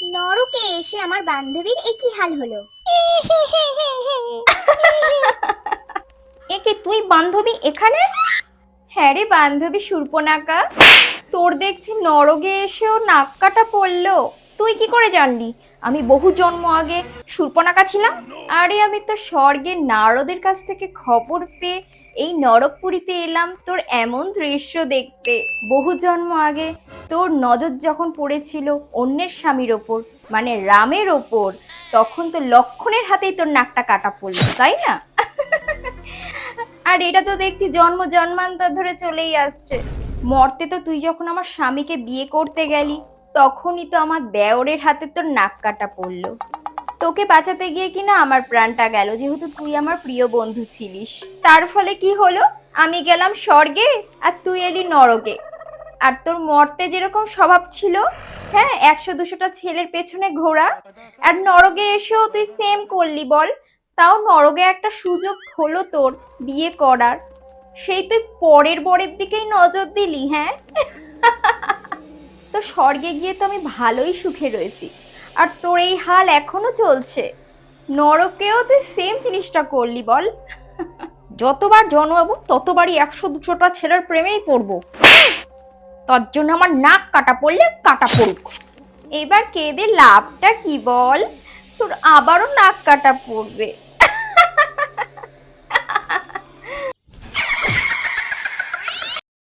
নরকে এসে আমার বান্ধবীর কি হাল হলো। একে তুই বান্ধবী এখানে? হ্যাঁ রে বান্ধবী সুর্পনাকা। তোর দেখছি নরগে এসেও নাক কাটা পড়ল। তুই কি করে জানলি? আমি বহু জন্ম আগে সুর্পনাকা ছিলাম। আরে আমি তো স্বর্গে নারদের কাছ থেকে খবর পেয়ে এই নরকপুরীতে এলাম। তোর এমন দৃশ্য দেখতে। বহু জন্ম আগে তোর নজর যখন পড়েছিল অন্যের স্বামীর ওপর মানে রামের ওপর, তখন তো লক্ষণের হাতেই তোর নাকটা কাটা পড়ল, তাই না? আর এটা তো দেখছি জন্ম জন্মান্তর ধরে চলেই আসছে। মরতে তো তুই যখন আমার স্বামীকে বিয়ে করতে গেলি, তখনই তো আমার দেওরের হাতে তোর নাক কাটা পড়ল। তোকে বাঁচাতে গিয়ে কিনা আমার প্রাণটা গেল, যেহেতু তুই আমার প্রিয় বন্ধু ছিলিস। তার ফলে কি হলো? আমি গেলাম স্বর্গে আর তুই এলি নরকে। আর তোর মর্তে যেরকম স্বভাব ছিল হ্যাঁ একশো দুশোটা ছেলের পেছনে ঘোরা আর নরকে এসেও তুই সেম করলি বল, তাও নরগে একটা সুযোগ হলো তোর বিয়ে করার। সেই তুই পরের বরের দিকেই নজর দিলি হ্যাঁ? তো স্বর্গে গিয়ে তো আমি ভালোই সুখে রয়েছি। আর তোর এই হাল এখনও চলছে। নরকেও তুই সেম জিনিসটা করলি বল। যতবার জন্মাবো, ততবারই একশো দুশোটা ছেলের প্রেমেই পড়ব। তার জন্য আমার নাক কাটা পড়লে কাটা পড়ুক। এবার কেঁদে লাভটা কি বল? তোর আবারও নাক কাটা পড়বে।